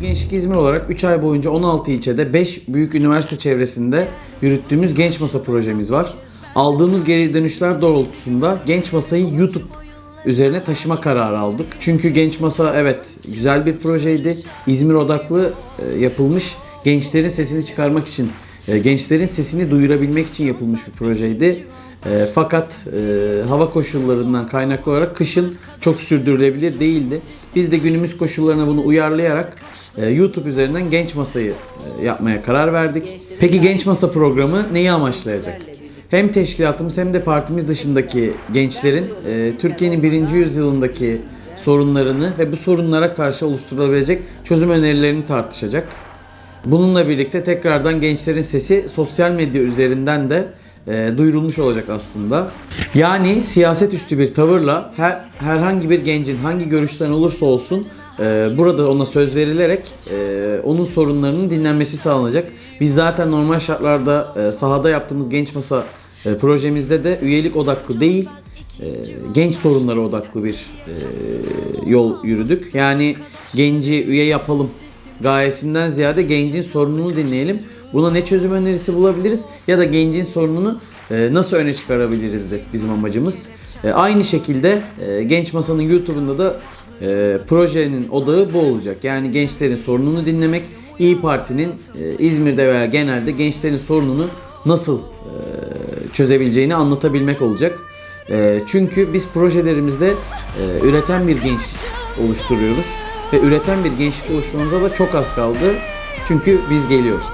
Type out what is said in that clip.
Gençlik İzmir olarak 3 ay boyunca 16 ilçede 5 büyük üniversite çevresinde yürüttüğümüz Genç Masa projemiz var. Aldığımız geri dönüşler doğrultusunda Genç Masa'yı YouTube üzerine taşıma kararı aldık. Çünkü Genç Masa evet güzel bir projeydi. İzmir odaklı e, yapılmış gençlerin sesini çıkarmak için, e, gençlerin sesini duyurabilmek için yapılmış bir projeydi. E, fakat e, hava koşullarından kaynaklı olarak kışın çok sürdürülebilir değildi. Biz de günümüz koşullarına bunu uyarlayarak e, YouTube üzerinden Genç Masa'yı e, yapmaya karar verdik. Peki Genç Masa programı neyi amaçlayacak? Hem teşkilatımız hem de partimiz dışındaki gençlerin e, Türkiye'nin birinci yüzyılındaki sorunlarını ve bu sorunlara karşı oluşturulabilecek çözüm önerilerini tartışacak. Bununla birlikte tekrardan gençlerin sesi sosyal medya üzerinden de e, duyurulmuş olacak aslında. Yani siyaset üstü bir tavırla her, herhangi bir gencin hangi görüşten olursa olsun e, burada ona söz verilerek e, onun sorunlarının dinlenmesi sağlanacak. Biz zaten normal şartlarda e, sahada yaptığımız genç masa e, projemizde de üyelik odaklı değil e, genç sorunlara odaklı bir e, yol yürüdük. Yani genci üye yapalım gayesinden ziyade gencin sorununu dinleyelim. Buna ne çözüm önerisi bulabiliriz ya da gencin sorununu e, nasıl öne çıkarabilirizdi bizim amacımız. E, aynı şekilde e, Genç Masa'nın YouTube'unda da projenin odağı bu olacak. Yani gençlerin sorununu dinlemek, İyi Parti'nin İzmir'de veya genelde gençlerin sorununu nasıl çözebileceğini anlatabilmek olacak. Çünkü biz projelerimizde üreten bir gençlik oluşturuyoruz ve üreten bir gençlik oluşturmamıza da çok az kaldı. Çünkü biz geliyoruz.